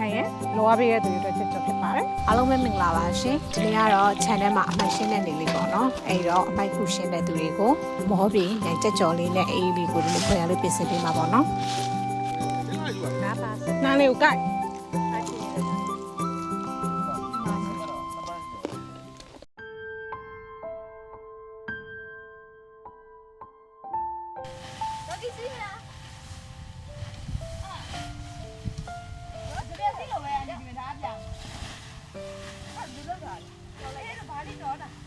ငရဲလောရပေးရဲ့သူတွေအတွက်ချက်ချက်ဖြစ်ပါတယ်အားလုံးပဲမင်္ဂလာပါရှင်ဒီနေ့ကတော့ channel မှာအမှတ်ရှင်းတဲ့နေလေးပေါ့နော်အဲ့တော့အမှတ်ခုရှင်းတဲ့သူတွေကိုမောပြီးနဲ့ကြက်ကြော်လေးနဲ့အေးလေးကိုဒီလိုခွဲရလေးပြင်ဆင်ပေးမှာပေါ့နော်နားလေးကိုကိုက်ဒီ 哪里走的？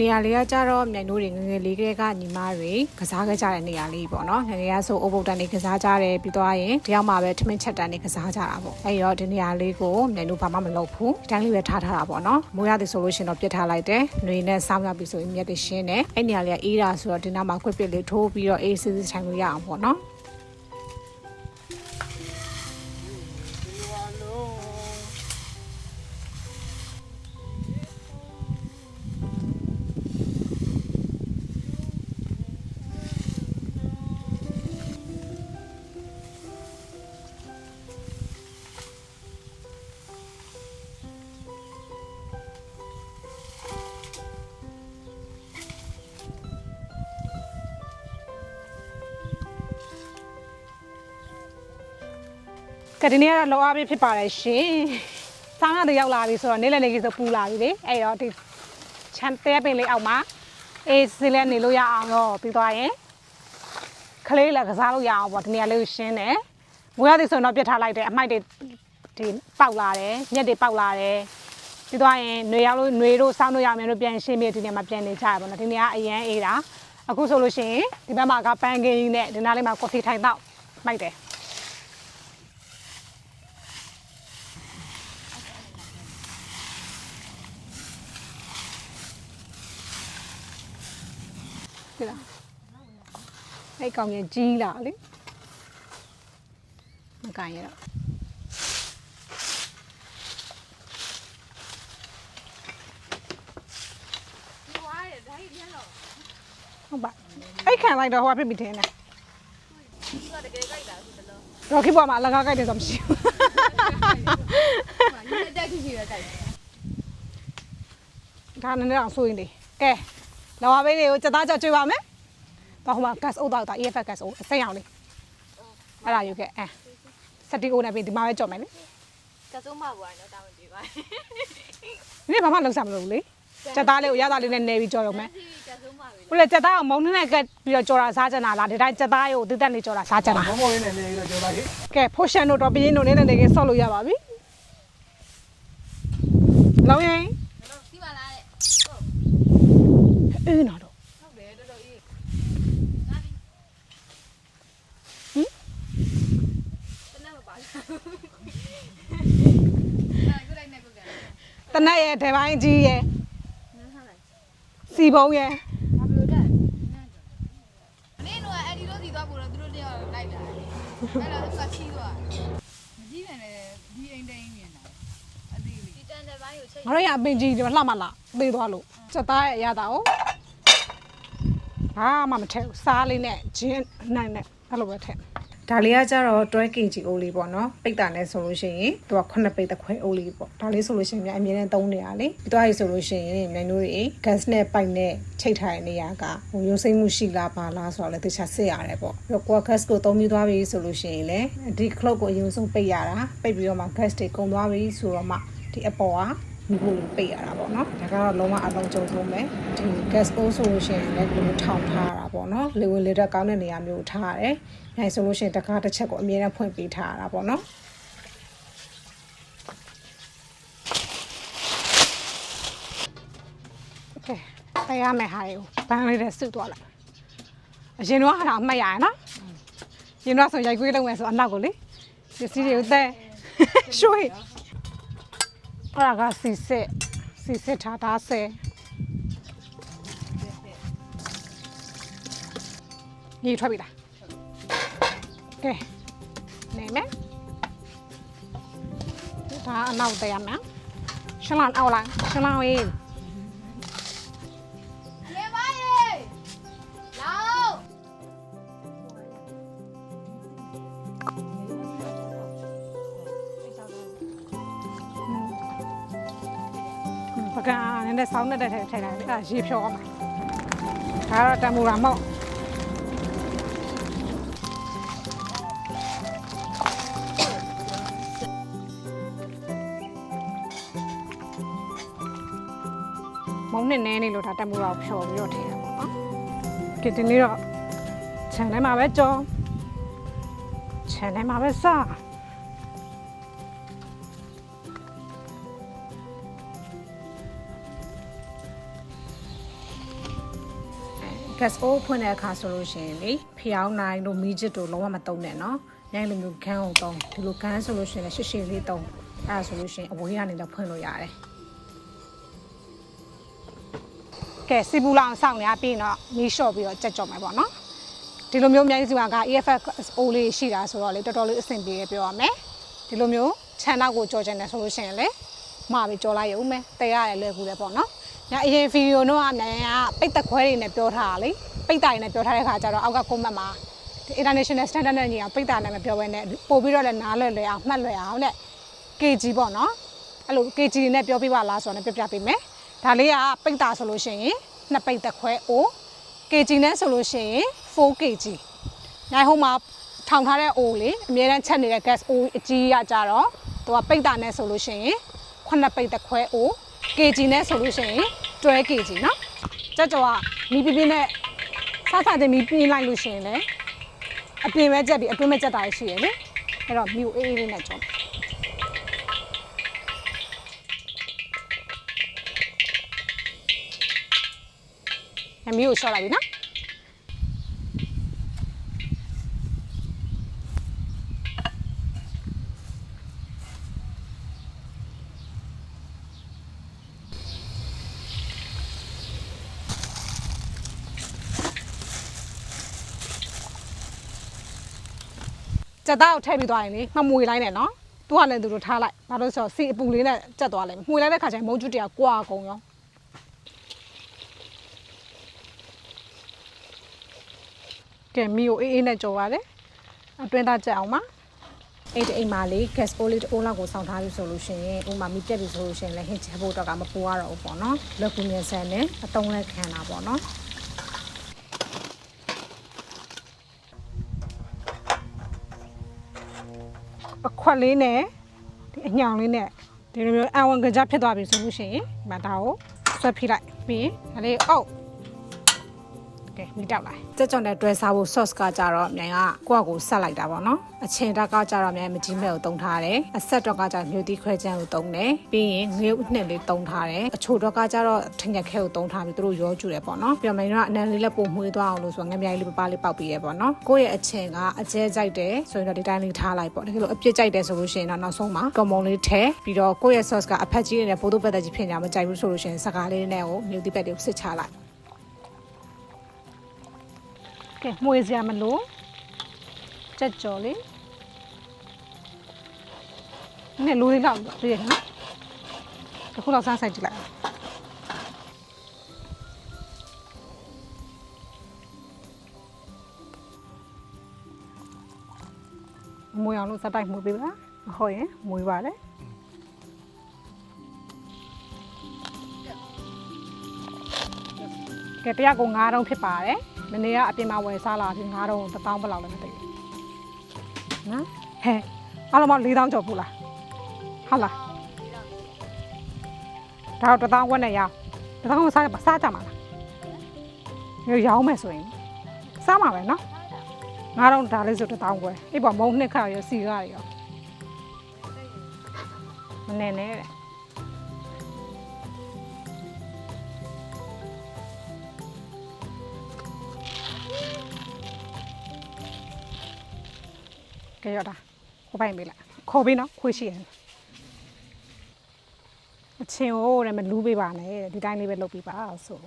နေရာလေးကကြတော့မြိုင်တို့တွေငယ်ငယ်လေးကလေးကညီမတွေကစားခဲ့ကြတဲ့နေရာလေးပေါ့နော်ငယ်ငယ်ကဆိုအုပ်ပုတ်တန်နေကစားကြတယ်ပြီးတော့ရင်တယောက်မှပဲထမင်းချက်တန်နေကစားကြတာပေါ့အဲ့တော့ဒီနေရာလေးကိုမြိုင်တို့ဘာမှမလုပ်ဘူးဒီတိုင်းလေးပဲထားထားတာပေါ့နော်မိုးရသည်ဆိုလို့ရှရင်တော့ပြစ်ထားလိုက်တယ်ຫນွေနဲ့စောင်းရောက်ပြီဆိုရင်မြက်တွေရှင်းတယ်အဲ့နေရာလေးကအေးတာဆိုတော့ဒီနားမှာခွက်ပစ်လေးထိုးပြီးတော့အေးစစ်စစ်ထိုင်လို့ရအောင်ပေါ့နော် ကဒီနေ့ကတော့လောအားပေးဖြစ်ပါတယ်ရှင်။ဆောင်းရတဲ့ရောက်လာပြီဆိုတော့နေ့လည်နေကြီးဆိုပူလာပြီလေ။အဲ့တော့ဒီချမ်းတဲပင်လေးအောက်မှာအေးစလဲနေလို့ရအောင်တော့ပြီးသွားရင်ခလေးလည်းကစားလို့ရအောင်ပေါ့ဒီနေ့လေးကိုရှင်းတယ်။ငွေရသည်ဆိုတော့ပြတ်ထားလိုက်တယ်အမိုက်တွေဒီပေါက်လာတယ်ညက်တွေပေါက်လာတယ်ပြီးသွားရင်ຫນွေရောက်လို့ຫນွေတို့စောင်းတို့ရမယ်လို့ပြန်ရှင်းပြီးဒီနေ့မှာပြန်နေကြရပါတော့ဒီနေ့ကအရန်အေးတာအခုဆိုလို့ရှိရင်ဒီဘက်မှာကပန်းကင်းနဲ့ဒီနားလေးမှာကော်ဖီထိုင်တော့မိုက်တယ် 对啦，အဲ့ကောင်ကြီးကြီးလာလေမကန်ရတော့ဟုတ်ပါအဲ့ခံလိုက်တော့ဟိုကပြစ်ပြီးထင်းတယ်တော့ခိပေါ်မှာအလကားကြိုက်တယ်ဆိုမရှိဘူးတက်ကြည့်ကြည့်ရတိုက်ဒါနည်းနည်းအောင်ဆိုရင်လေကဲ လောပါဘေးတွေကိုစက်သားကြောက်ကြွေးပါမယ်တော့ဟိုမှာ gas အုပ်တော့တာ EFF gas အုပ်အစိမ်းအောင်လေအဲ့ဒါယူခဲ့အဲစတီအိုနဲ့ပြီးဒီမှာပဲကြော်မယ်လေကစုံမဘွားနော်တာဝန်ပေးပါဒီနေ့ဘာမှလုံးစားမလို့လေစက်သားလေးကိုရသားလေးနဲ့နေပြီးကြော်တော့မယ်ကစုံမပဲဘယ်လဲစက်သားကိုမုံနဲ့ကပ်ပြီးတော့ကြော်တာစားကြတာလားဒီတိုင်းစက်သားကိုတည်တက်နေကြော်တာစားကြတာမောင်မောင်လေးနဲ့နေပြီးတော့ကြော်လိုက်ဟိကဲဖိုရှင်တို့တော့ပြင်းတို့နေတဲ့နေကဆော့လို့ရပါပြီလောင်းရင် ဒီပါလားတဲ့ အေးနော်တော့ဟုတ်တယ်တော်တော်အေးဟင်တနက်မပါဘူးအဲ့ကိုလိုက်နေကိုကန်တနက်ရဲ့ဒဲပိုင်းကြီးရဲ့နန်းထားလိုက်စီပုံရဲ့ဘာပြောတဲ့နန်းကြောမင်းတို့ကအဲ့ဒီလိုစီသွားပို့တော့သူတို့တယောက်လိုက်တာအဲ့တော့သူကချီးသွားမကြည့်နိုင်လေဒီအိမ်တိုင်းမြင်တာအသေးလေးဒီတန်တဲ့ဘိုင်းကိုချိတ်ငါတို့ရအပင်ကြီးဒီမှာလှမလားသေးသွားလို့စက်သားရဲ့အရသာကို ဘာမှမထည့်ဘူးစားလေးနဲ့ဂျင်းနိုင်နဲ့အဲ့လိုပဲထည့်ဒါလေးကကြတော့တွဲ kg အိုးလေးပေါ့နော်ပိတ်တာနဲ့ဆိုလို့ရှိရင်သူက9ပိတ်တစ်ခွဲအိုးလေးပေါ့ဒါလေးဆိုလို့ရှိရင်အမြဲတမ်းသုံးနေရလေပြီးတော့ရဆိုလို့ရှိရင်မန်နိုးတွေ gas နဲ့ပိုက်နဲ့ချိတ်ထားတဲ့နေရာကဟိုရုံစိမ့်မှုရှိလားပါလားဆိုတော့လည်းတခြားစစ်ရတယ်ပေါ့ပြီးတော့ကိုက gas ကိုသုံးပြီးသွားပြီဆိုလို့ရှိရင်လည်းဒီ clock ကိုအရင်ဆုံးပိတ်ရတာပိတ်ပြီးတော့မှ gas တွေကုန်သွားပြီဆိုတော့မှဒီအပေါ်က မီးခိုးကိုပိတ်ရတာပေါ့နော်ဒါကတော့လုံးဝအလုံးကျုံဆုံးပဲဒီ gas oven ဆိုလို့ရှိရင်လည်းဒီလိုထောင်ထားရတာပေါ့နော်လေဝင်လေတက်ကောင်းတဲ့နေရာမျိုးထားရတယ်။နိုင်ဆိုလို့ရှိရင်တကားတစ်ချက်ကိုအမြဲတမ်းဖွင့်ပေးထားရတာပေါ့နော်။ Okay ပေးရမယ့်ဟာတွေကိုဘန်းလေးနဲ့စုသွားလိုက်။အရင်တော့အဲ့ဒါအမှတ်ရရနော်။ရင်တော့ဆိုရိုက်ခွေးလုံးမယ်ဆိုအနောက်ကိုလေပစ္စည်းတွေကိုသက်ရွှေ့ အဲ့ဒါကစီစစ်စီစစ်ထားတာဆယ်ညီထွက်ပြီလားကဲနေမယ်ဒါအနောက်တရမယ်ရှင်းလောင်းအောက်လိုက်ရှင်းလောင်းရေး ပကံနည်းနည်းဆောင်းနေတဲ့ထဲထဲလိုက်အဲ့ဒါရေဖြောအောင်ဒါတော့တမူရာမော့မုံနဲ့နဲနေလို့ဒါတမူရာကိုဖြောပြီးတော့ထည့်ရပါတော့။ကဲဒီနေ့တော့ခြံထဲမှာပဲကြောခြံထဲမှာပဲစား gas o ဖွင့်တဲ့အခါဆိုလို့ရှိရင်လေဖျောင်းနိုင်တို့မီးချစ်တို့လုံးဝမတုံးနဲ့နော်။ညလိုမျိုးခန်းအောင်တုံးဒီလိုခန်းဆိုလို့ရှိရင်လည်းရှည်ရှည်လေးတုံးအဲ့ဒါဆိုလို့ရှိရင်အဝေးကနေတော့ဖွင့်လို့ရတယ်ကဲစီပူလောင်စောင့်နေရပြီးတော့မီးလျှော့ပြီးတော့ကြက်ကြော်မယ်ပေါ့နော်ဒီလိုမျိုးအများကြီးစီမှာက EFF O လေးရှိတာဆိုတော့လေတော်တော်လေးအဆင်ပြေရပြောရမယ်ဒီလိုမျိုးခြံနောက်ကိုကြော်ချင်တယ်ဆိုလို့ရှိရင်လေမှာပြီးကြော်လိုက်ရုံပဲတဲရတယ်လွယ်ကူတယ်ပေါ့နော် ညအရင်ဗီဒီယိုတော့အများကပိတ်သက်ခွဲတွေနဲ့ပြောထားတာလေပိတ်တာတွေနဲ့ပြောထားတဲ့ခါကျတော့အောက်က comment မှာဒီ international standard နဲ့ညီအောင်ပိတ်တာနဲ့မပြောဘဲနဲ့ပို့ပြီးတော့လည်းနားလွယ်လွယ်အောင်မှတ်လွယ်အောင်နဲ့ KG ပေါ့နော်အဲ့လို KG နဲ့ပြောပြပါလားဆိုတော့လည်းပြပြပေးမယ်ဒါလေးကပိတ်တာဆိုလို့ရှိရင်နှစ်ပိတ်သက်ခွဲ O KG နဲ့ဆိုလို့ရှိရင် 4kg နိုင်ဟိုမှာထောင်ထားတဲ့ O လေအများတန်းချက်နေတဲ့ gas O အကြီးရကြတော့သူကပိတ်တာနဲ့ဆိုလို့ရှိရင်ခုနှစ်ပိတ်သက်ခွဲ O KG နဲ့ဆိုလို့ရှိရင် 12kg เนาะကြက်ကြော်ကမီးပြပြနဲ့စားစားတင်မီးပြင်းလိုက်လို့ရှိရင်လေအပြင်ပဲကြက်ပြီးအတွင်းပဲကြက်တာရှိရလေအဲ့တော့မီးကိုအေးအေးလေးနဲ့ကြော် အမီးကိုရှော့လိုက်ပြီနော် ကြက်သားကိုထည့်ပြီးသွားရင်လေမမွေလိုက်နဲ့နော်သူကလည်းသူတို့ထားလိုက်ဘာလို့လဲဆိုတော့စီအပူလေးနဲ့ကြက်သွားလိုက်မယ်မှွေလိုက်တဲ့ခါကျရင်မုံကျွတ်တရကွာကုန်ရောကဲမီကိုအေးအေးနဲ့ကြော်ပါတယ်အတွင်းသားကြက်အောင်ပါအဲ့ဒီအိမ်မှာလေ gas o လေးတစ်အိုးလောက်ကိုစောင့်ထားပြီဆိုလို့ရှိရင်ဥမာမီးပြက်ပြီဆိုလို့ရှိရင်လည်းဟင်းချက်ဖို့တော့ကမပူရတော့ဘူးပေါ့နော်။လက်ကူမြန်ဆန်နဲ့အတုံးလည်းခံတာပေါ့နော်။ ခွက်လေးနဲ့ဒီအညောင်လေးနဲ့ဒီလိုမျိုးအဝန်ကကြဖြစ်သွားပြီဆိုလို့ရှိရင်ဒီမှာဒါကိုဆွဲဖိလိုက်ပြီးရင်ဒါလေးအုပ် ကဲမိတောက်လိုက်ကြက်ကြော်နဲ့တွဲစားဖို့ sauce ကကြတော့အမြိုင်ကကိုယ့်အကိုဆက်လိုက်တာပေါ့နော်အချင်းတက်ကကြတော့အမြိုင်မကြီးမဲ့ကိုတုံထားတယ်အဆက်တော့ကကြမြို့တီခွဲချမ်းကိုတုံတယ်ပြီးရင်ငရုတ်နှစ်လေးတုံထားတယ်အချိုတော့ကကြတော့ထင်ရခဲကိုတုံထားပြီးသူတို့ရောကျူတယ်ပေါ့နော်ပြီးတော့မြိုင်ကအနံလေးလက်ပို့မှွေးသွားအောင်လို့ဆိုတော့ငမြိုင်လေးပပလေးပေါက်ပြီးရပေါ့နော်ကိုယ့်ရဲ့အချင်းကအကျဲကြိုက်တယ်ဆိုရင်တော့ဒီတိုင်းလေးထားလိုက်ပေါ့တကယ်လို့အပြစ်ကြိုက်တယ်ဆိုလို့ရှိရင်တော့နောက်ဆုံးမှာကမုံလေးထဲပြီးတော့ကိုယ့်ရဲ့ sauce ကအဖက်ကြီးနဲ့ပိုးတို့ပက်သက်ကြီးဖြစ်နေတာမကြိုက်ဘူးဆိုလို့ရှိရင်စကားလေးနဲ့ကိုမြို့တီပက်လေးကိုစစ်ချလိုက် ကဲမှုေးစရာမလိုကြက်ကြော်လေးနဲ့လိုလေးတော့ပြည့်ရနော်တစ်ခုတော့စမ်းဆိုင်ကြည့်လိုက်မွေးအောင်လို့စက်တိုက်မှုပေးပါမဟုတ်ရင်မွေးပါလေကဲတရားကို9တုံးဖြစ်ပါတယ် မနေ့ကအပြင်မှာဝယ်စားလာပြီး9တုံး1000ဘယ်လောက်လဲမသိဘူးနော်ဟဲ့အားလုံးပေါင်း4000ကျော်ဘူးလားဟုတ်လားဒါတော့1000ဝက်နဲ့ရအောင်1000ကိုစားစားကြမှာလားရောရောင်းမယ်ဆိုရင်စားမှာပဲနော်9000ဒါလေးဆို1000ခွဲအေးပေါ့မုံနှစ်ခါရောစီကားရောမနေနဲ့တဲ့ ကဲရတာခိုးပိုင်ပေးလိုက်ခေါ်ပေးနော်ခွေးရှိရင်အချင်းဟိုတဲ့မလူးပေးပါနဲ့တဲ့ဒီတိုင်းလေးပဲလုပ်ပေးပါဆို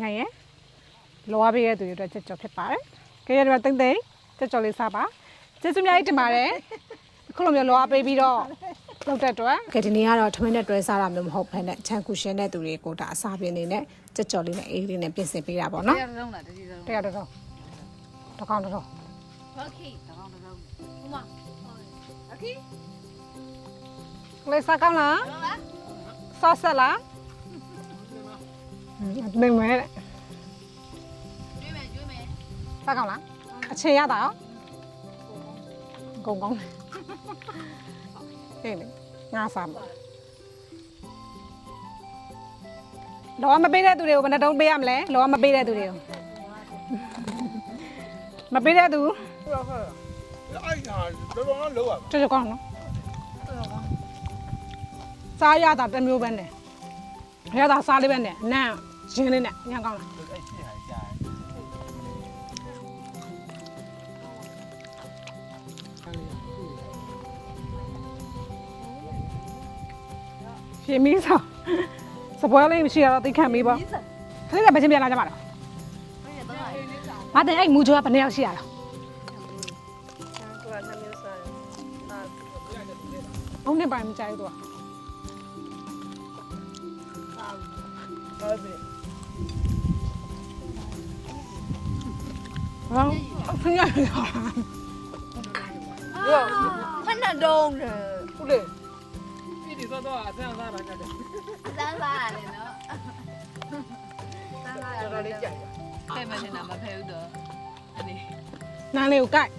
ညရဲ့လောရပေးရဲ့သူတွေအတွက်ချက်ကြော်ဖြစ်ပါတယ်ကဲရတော့တိမ့်တိမ့်ကြော်ကြော်လေးစားပါကျေးဇူးများကြီးတင်ပါတယ်အ ခုလိုမျိုးလောအားပေးပြီးတော့လောက်တဲ့အတွက် ကဲဒီနေ့ကတော့ထမင်းနဲ့တွဲစားတာမျိုးမဟုတ်ဘဲနဲ့ချန်ကူရှင်းတဲ့သူတွေကိုဒါအစာပြင်းနေနဲ့ကြက်ကြော်လေးနဲ့အေးလေးနဲ့ပြင်ဆင်ပေးတာပေါ့နော် တရားလုံးလားတတိလုံး တရားတော်တော်တစ်ကောင်တော်တော် ဟုတ်ကဲ့တောင်းတောင်းဟိုမှာโอเค လေးစားကောင်းလား ဟုတ်လား ဆော့ဆက်လားနေမဲတဲ့ ကျွေးမယ်ကျွေးမယ် စားကောင်းလားအချင်းရတာရောဂုံကောင်း ဟေးလေငါစားမှာလောမပေးတဲ့သူတွေကိုဘယ်နှတုံးပေးရမလဲလောမပေးတဲ့သူတွေကိုမပေးတဲ့သူအဲ့ဒါတော်တော်လုံးဝကြောက်ကြောက်ကောင်းနော်စားရတာတစ်မျိုးပဲနဲ့ရတာစားလေးပဲနဲ့အနံ့ရင်းလေးနဲ့ညံကောင်းလား အဲ့ရှင်းဟာကြာဖြေမီးစားစပွဲလေးမရှိရတော့သိခံမီးပေါ့ခလေးကမချင်းပြန်လာကြပါတော့ဘယ်တော့လဲမတင်အဲ့မူဂျိုကဘယ်နှစ်ယောက်ရှိရလားအုံးနေပိုင်မကြိုက်ဘူးသူကဟုတ်ပြီဟောဖင်ရရဖဏတုံးတယ်ဟုတ်လေဒီဒီ တော့တော့အဆန်းစားတာကြတယ်စမ်းစားရတယ်နော်စမ်းစားရတော်တော်လေးကြိုက်ဖဲ့မနေနာမဖဲဘူးတော့အနေနန်းလေးကိုကြိုက်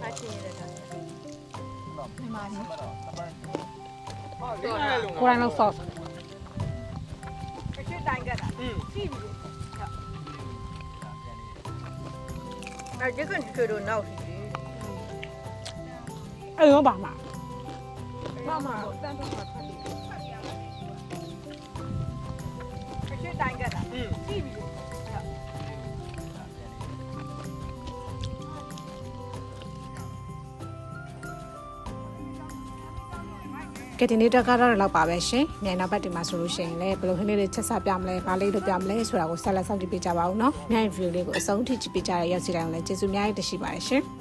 ဖတ်ချင်ရတဲ့ကတော့ဒီမှာတော့တပန်းဟုတ်တယ်ကိုယ်တိုင်လုံးဆော့อืมအဲ့ဒီကကျွေးတော့နောက်စီလေအဲ့ရောပါမှာ မမတန်တော့ဖတ်တယ်အရှိတိုင်းကတာอืมကြည့်ပြီကဲဒီနေ့တက်ကတော့လောက်ပါပဲရှင်။မြိုင်နောက်ဘက်ဒီမှာဆိုလို့ရှိရင်လည်းဘယ်လိုခင်းလေးတွေချက်စားပြမလဲ၊ဘာလေးလုပ်ပြမလဲဆိုတာကိုဆက်လက်စောင့်ကြည့်ပေးကြပါဦးနော်။မြိုင် view လေးကိုအဆုံးထိကြည့်ပေးကြတဲ့ရောက်စီတိုင်းကိုလည်းကျေးဇူးအများကြီးတင်ရှိပါတယ်ရှင်။